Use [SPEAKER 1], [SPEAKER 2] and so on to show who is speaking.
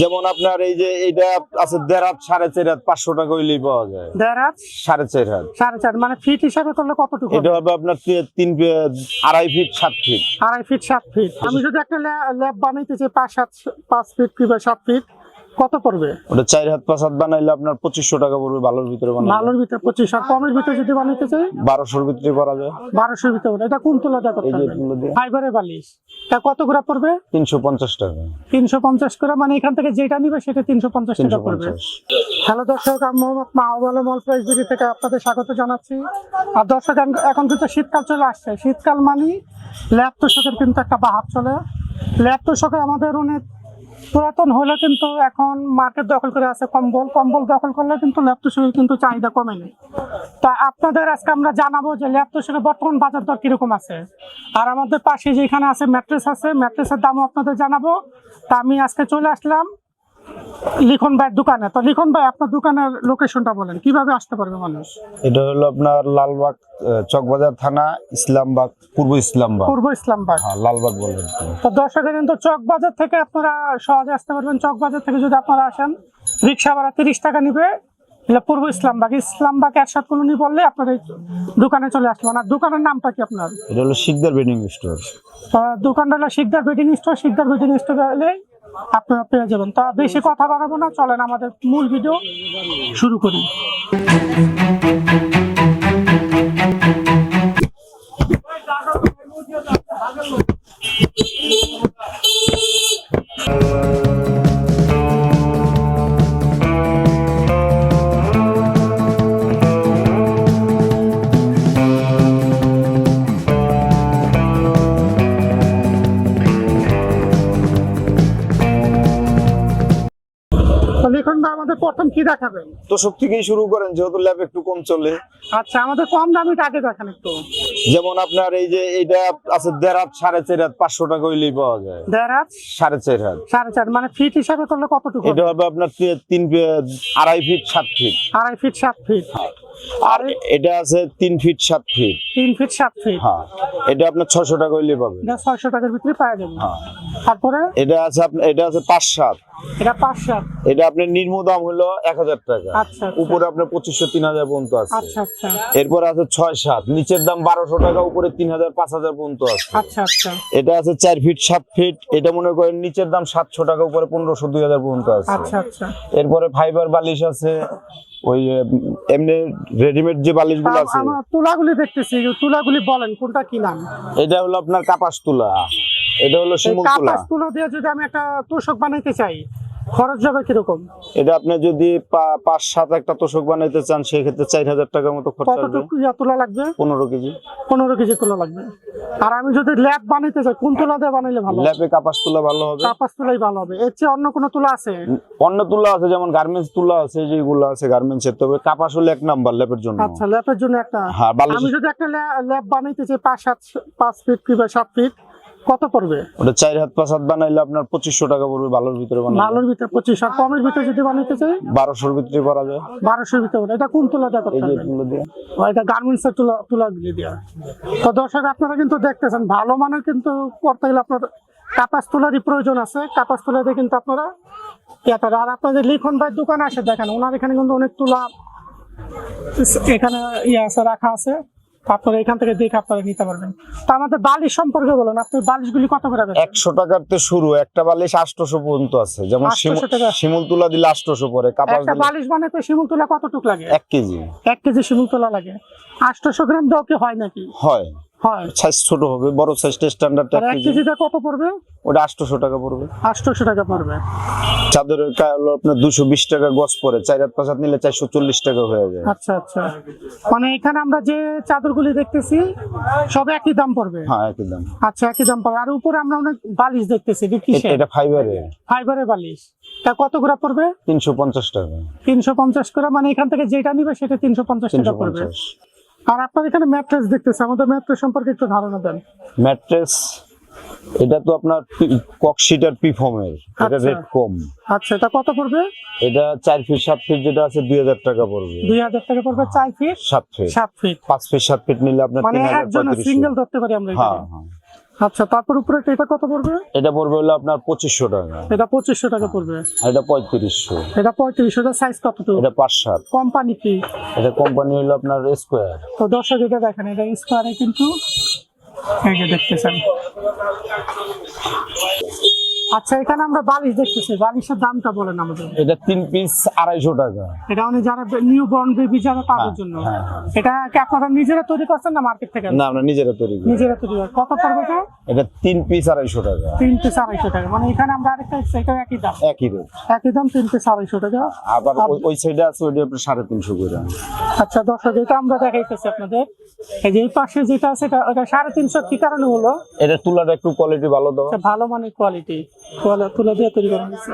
[SPEAKER 1] যেমন আপনার এই যে এটা আছে দেড় হাত সাড়ে চার হাত পাঁচশো টাকা হইলেই পাওয়া যায়।
[SPEAKER 2] দেড় হাত?
[SPEAKER 1] সাড়ে চার হাত।
[SPEAKER 2] সাড়ে চার মানে ফিট হিসাবে করলে কতটুকু
[SPEAKER 1] এটা
[SPEAKER 2] হবে?
[SPEAKER 1] আপনার তিন আড়াই ফিট সাত ফিট।
[SPEAKER 2] আড়াই ফিট সাত ফিট। আমি যদি একটা ল্যাব বানাইতে চাই পাঁচ সাত পাঁচ ফিট কিংবা সাত ফিট কত পড়বে?
[SPEAKER 1] ওটা চার হাত পাঁচ হাত বানাইলে আপনার পঁচিশশো টাকা পড়বে ভালোর ভিতরে
[SPEAKER 2] ভালোর ভিতরে পঁচিশ আর কমের ভিতরে যদি বানাইতে চাই?
[SPEAKER 1] বারোশোর ভিতরে করা যায়।
[SPEAKER 2] বারোশোর ভিতরে এটা কোন তুলা করতে হবে? ফাইবারের বালিশ। তা কত করে পড়বে?
[SPEAKER 1] তিনশো পঞ্চাশ টাকা।
[SPEAKER 2] তিনশো পঞ্চাশ করে মানে এখান থেকে যেটা নিবে সেটা তিনশো পঞ্চাশ টাকা পড়বে। হ্যালো দর্শক আমি মোহাম্মদ মাহবুব মল প্রাইজবিড়ি থেকে আপনাদের স্বাগত জানাচ্ছি। আর দর্শক এখন- কিন্তু শীতকাল চলে আসছে। শীতকাল মানে ল্যাব তোষকের কিন্তু একটা বাহার চলে। ল্যাব তোষকে আমাদের অনেক পুরাতন হলে কিন্তু এখন মার্কেট দখল করে আছে, কম্বল। কম্বল দখল করলে কিন্তু ল্যাপটসের কিন্তু চাহিদা কমেনি। তা আপনাদের আজকে আমরা জানাব যে ল্যাপটসের বর্তমান বাজার দর কীরকম আছে। আর আমাদের পাশে যেখানে আছে ম্যাট্রেস আছে, ম্যাট্রেসের দামও আপনাদের জানাব। তা আমি আজকে চলে আসলাম। লিখন ভাইয়ের দোকানে। তো লিখন ভাই আপনার দোকানের লোকেশনটা বলেন। কীভাবে আসতে পারবে মানুষ?
[SPEAKER 1] এটা হলো আপনার লালবাগ চকবাজার থানা ইসলামবাগ পূর্ব ইসলামবাগ।
[SPEAKER 2] পূর্ব ইসলামবাগ।
[SPEAKER 1] হ্যাঁ লালবাগ বলে
[SPEAKER 2] তো দর্শকের কিন্তু চক বাজার থেকে আপনারা সহজে আসতে পারবেন। চক বাজার থেকে যদি আপনারা আসেন রিক্সা ভাড়া তিরিশ টাকা নিবে। পূর্ব ইসলামবাগ। ইসলামবাগ একসাথে কলোনি বললে আপনার এই দোকানে চলে আসবেন আর দোকানের নামটা কি আপনার?
[SPEAKER 1] এটা হলো শিকদার বেডিং স্টোর।
[SPEAKER 2] দোকানটা হলো Shikdar bedding store. Shikdar bedding store গেলে আপনারা পেয়ে যাবেন। তা বেশি কথা বাড়াবো না চলেন আমাদের মূল ভিডিও শুরু করি। লিখন ভাই আমাদের প্রথম কি দেখাবেন?
[SPEAKER 1] তো সব থেকেই শুরু করেন যেহেতু ল্যাব একটু কম চলে।
[SPEAKER 2] আচ্ছা আমাদের কম দামিটা আগে দেখেন একটু।
[SPEAKER 1] যেমন আপনার এই যে এইটা আছে দেড় হাত সাড়ে চার হাত পাঁচশো টাকা হইলেই পাওয়া যায়।
[SPEAKER 2] দেড় হাত?
[SPEAKER 1] সাড়ে চার হাত।
[SPEAKER 2] সাড়ে চার মানে ফিট হিসাবে করলে কতটুকু
[SPEAKER 1] এটা
[SPEAKER 2] হবে?
[SPEAKER 1] আপনার তিন আড়াই ফিট সাত ফিট।
[SPEAKER 2] আড়াই ফিট সাত ফিট।
[SPEAKER 1] আর এটা আছে তিন ফিট সাত ফিট।
[SPEAKER 2] তিন ফিট সাত ফিট।
[SPEAKER 1] হ্যাঁ। এটা আপনার ছশো টাকা হইলে পাবেন।
[SPEAKER 2] ছয়শো টাকার ভিতরে পাওয়া যাবে।
[SPEAKER 1] হ্যাঁ।
[SPEAKER 2] তারপরে?
[SPEAKER 1] এটা আছে আপনার এটা আছে পাঁচ সাত।
[SPEAKER 2] এটা পাঁচ সাত
[SPEAKER 1] এটা আপনার নিম্ন দাম হলো এক হাজার টাকা।
[SPEAKER 2] আচ্ছা আচ্ছা।
[SPEAKER 1] উপরে আপনার পঁচিশশো তিন হাজার পর্যন্ত আছে।
[SPEAKER 2] আচ্ছা আচ্ছা।
[SPEAKER 1] এরপর আছে ছয় সাত। নিচের দাম বারোশো টাকা উপরে তিন হাজার পাঁচ হাজার পর্যন্ত আছে।
[SPEAKER 2] আচ্ছা আচ্ছা।
[SPEAKER 1] এটা আছে চার ফিট সাত ফিট। এটা মনে করেন নিচের দাম সাতশো টাকা উপরে পনেরোশো দুই হাজার পর্যন্ত আছে।
[SPEAKER 2] আচ্ছা আচ্ছা।
[SPEAKER 1] এরপরে ফাইবার বালিশ আছে। ওই এমনি রেডিমেড যে বালিশগুলো আছে।
[SPEAKER 2] আমরা তুলাগুলি দেখতেছি তুলাগুলি বলেন কোনটা কি নাম?
[SPEAKER 1] এটা হলো আপনার কাপাস তুলা। এটা হলো
[SPEAKER 2] এই
[SPEAKER 1] শিমুল তুলা
[SPEAKER 2] কাপাস তুলা দিয়ে যদি আমি একটা তোষক বানাইতে চাই খরচ যাবে কীরকম?
[SPEAKER 1] এটা আপনি যদি পাঁচ সাত একটা তোষক বানাইতে চান সেক্ষেত্রে চার হাজার টাকার মতো খরচ
[SPEAKER 2] কতটুকু তুলা লাগবে?
[SPEAKER 1] পনেরো কেজি।
[SPEAKER 2] পনেরো কেজি তুলা লাগবে। আর আমি যদি ল্যাব বানাইতে চাই কোন তুলা দিয়ে বানাইলে ভালো
[SPEAKER 1] ল্যাপে কাপাস তুলা ভালো হবে।
[SPEAKER 2] কাপাস তুলাই ভালো হবে। এর চেয়ে অন্য কোনো তুলা আছে?
[SPEAKER 1] অন্য তুলা আছে যেমন গার্মেন্টস তুলা আছে যেগুলো আছে গার্মেন্টস এর। তবে কাপাস হলো এক নাম্বার ল্যাপের জন্য।
[SPEAKER 2] আচ্ছা ল্যাপের জন্য একটা।
[SPEAKER 1] হ্যাঁ
[SPEAKER 2] আমি যদি একটা ল্যাব বানাইতে চাই পাঁচ সাত পাঁচ ফিট কিংবা সাত ফিট কত পড়বে?
[SPEAKER 1] ওটা চার হাত পাঁচ হাত বানাইলে আপনার পঁচিশশো টাকা পড়বে ভালোর ভিতরে
[SPEAKER 2] ভালোর ভিতরে পঁচিশ আর কমের ভিতরে যদি বানাইতে চাই?
[SPEAKER 1] বারোশোর ভিতরে করা যায়।
[SPEAKER 2] বারোশোর ভিতরে এটা কোন তুলা দেওয়া
[SPEAKER 1] এই যে এগুলো দিয়ে।
[SPEAKER 2] এটা গার্মেন্টস এর তুলা তুলা দিয়ে দেওয়া তো দর্শক আপনারা কিন্তু দেখতেছেন ভালো মানের কিন্তু করতে গেলে আপনার কাপাস তুলারই প্রয়োজন আছে। কাপাস তুলা দিয়ে কিন্তু আপনারা ইয়া করেন। আর আপনাদের লিখন ভাই দোকানে আসে দেখেন ওনার এখানে কিন্তু অনেক তুলা এখানে ইয়ে আছে রাখা আছে। আপনারা এখান থেকে দেখে আপনারা নিতে পারবেন। তো আমাদের বালিশ সম্পর্কে বলুন বালিশগুলি কত করে
[SPEAKER 1] একশো টাকার তো শুরু একটা বালিশ আটশোশো পর্যন্ত আছে। যেমন
[SPEAKER 2] 800
[SPEAKER 1] শিমুল- তুলা দিলে আটশোশো পরে কাপড়
[SPEAKER 2] বালিশ মানে বানাতে শিমুল তুলা কতটুক লাগে?
[SPEAKER 1] এক কেজি।
[SPEAKER 2] এক কেজি শিমুল তোলা লাগে। আটশোশো গ্রাম দাও কি হয় নাকি?
[SPEAKER 1] হয়।
[SPEAKER 2] হয়।
[SPEAKER 1] সাইজ ছোট হবে বড় সাইজটা স্ট্যান্ডার্ড এক
[SPEAKER 2] এক
[SPEAKER 1] কেজি।
[SPEAKER 2] কেজিটা কত পড়বে?
[SPEAKER 1] ওটা আটশোশো টাকা পড়বে।
[SPEAKER 2] আটশোশো টাকা পড়বে।
[SPEAKER 1] চাদরের হলো আপনার দুশো বিশ টাকা গজ পরে। চার হাত পাঁচ হাত নিলে চারশো চল্লিশ টাকা হয়ে যায়।
[SPEAKER 2] আচ্ছা আচ্ছা। মানে এখানে আমরা যে চাদরগুলি দেখতেছি সব একই দাম পড়বে?
[SPEAKER 1] হ্যাঁ একই দাম।
[SPEAKER 2] আচ্ছা একই দাম পড়বে। আর উপরে আমরা অনেক বালিশ দেখতেছি এটা
[SPEAKER 1] ফাইবারে
[SPEAKER 2] ফাইবারের। বালিশ। তা কত করে পড়বে?
[SPEAKER 1] তিনশো পঞ্চাশ টাকা।
[SPEAKER 2] তিনশো পঞ্চাশ করে মানে এখান থেকে যেটা নিবে সেটা তিনশো পঞ্চাশ টাকা পড়বে। আর আপনার এখানে ম্যাট্রেস দেখতেছি আমাদের ম্যাট্রেস সম্পর্কে একটু ধারণা দেন।
[SPEAKER 1] ম্যাট্রেস এটা তো আপনার ককশিটার পিফমের। এটা
[SPEAKER 2] আচ্ছা।
[SPEAKER 1] রেট কম।
[SPEAKER 2] আচ্ছা এটা কত পড়বে?
[SPEAKER 1] এটা চার ফিট সাত ফিট যেটা আছে দুই হাজার টাকা পড়বে।
[SPEAKER 2] দুই হাজার টাকা পড়বে চার ফিট
[SPEAKER 1] সাত ফিট
[SPEAKER 2] সাত ফিট
[SPEAKER 1] পাঁচ ফিট সাত ফিট নিলে আপনার
[SPEAKER 2] মানে
[SPEAKER 1] তিন হাজার
[SPEAKER 2] একজন
[SPEAKER 1] পঁয়ত্রিশশো।
[SPEAKER 2] সিঙ্গেল ধরতে পারি আমরা
[SPEAKER 1] হ্যাঁ হ্যাঁ।
[SPEAKER 2] আচ্ছা তারপর উপরে এটা কত পড়বে?
[SPEAKER 1] এটা পড়বে হলো আপনার পঁচিশশো টাকা।
[SPEAKER 2] এটা পঁচিশশো টাকা পড়বে।
[SPEAKER 1] আর এটা পঁয়ত্রিশশো।
[SPEAKER 2] এটা পঁয়ত্রিশশো এটা সাইজ কতটুকু
[SPEAKER 1] এটা পাঁচ সাত।
[SPEAKER 2] কোম্পানি কি?
[SPEAKER 1] এটা কোম্পানি হলো আপনার স্কোয়ার
[SPEAKER 2] তো দর্শক এটা দেখেন এটা স্কোয়ারে কিন্তু এই যে দেখতেছেন। আচ্ছা এখানে আমরা বালিশ দেখতেছি। বালিশের দামটা বলেন আমাদের।
[SPEAKER 1] এটা তিন পিস আড়াইশো টাকা।
[SPEAKER 2] এটা মানে যারা নিউ বর্ন বেবি যারা তাদের
[SPEAKER 1] হ্যাঁ,
[SPEAKER 2] জন্য।
[SPEAKER 1] হ্যাঁ।
[SPEAKER 2] এটা কি আপনারা নিজেরা তৈরি করছেন না মার্কেট থেকে?
[SPEAKER 1] না আমরা নিজেরা তৈরি করি।
[SPEAKER 2] নিজেরা তৈরি করেন। কত পড়বে এটা?
[SPEAKER 1] এটা তিন পিস আড়াইশো টাকা।
[SPEAKER 2] তিন পিস আড়াইশো টাকা। মানে এখানে আমরা আরেকটা সেটা একই দাম।
[SPEAKER 1] একই রেট
[SPEAKER 2] একই দাম তিন পিস আড়াইশো টাকা।
[SPEAKER 1] আবার ওই- সাইডে আছে ওইটা আপনার সাড়ে তিনশো করে।
[SPEAKER 2] আচ্ছা দর্শক এটা আমরা দেখাইতেছি আপনাদের। এই যে এই পাশে যেটা আছে এটা সাড়ে তিনশো কি কারণে হলো?
[SPEAKER 1] এটা তুলাটা একটু কোয়ালিটি ভালো দাও।
[SPEAKER 2] ভালো মানের কোয়ালিটি তুলা দিয়ে তৈরি করা হয়েছে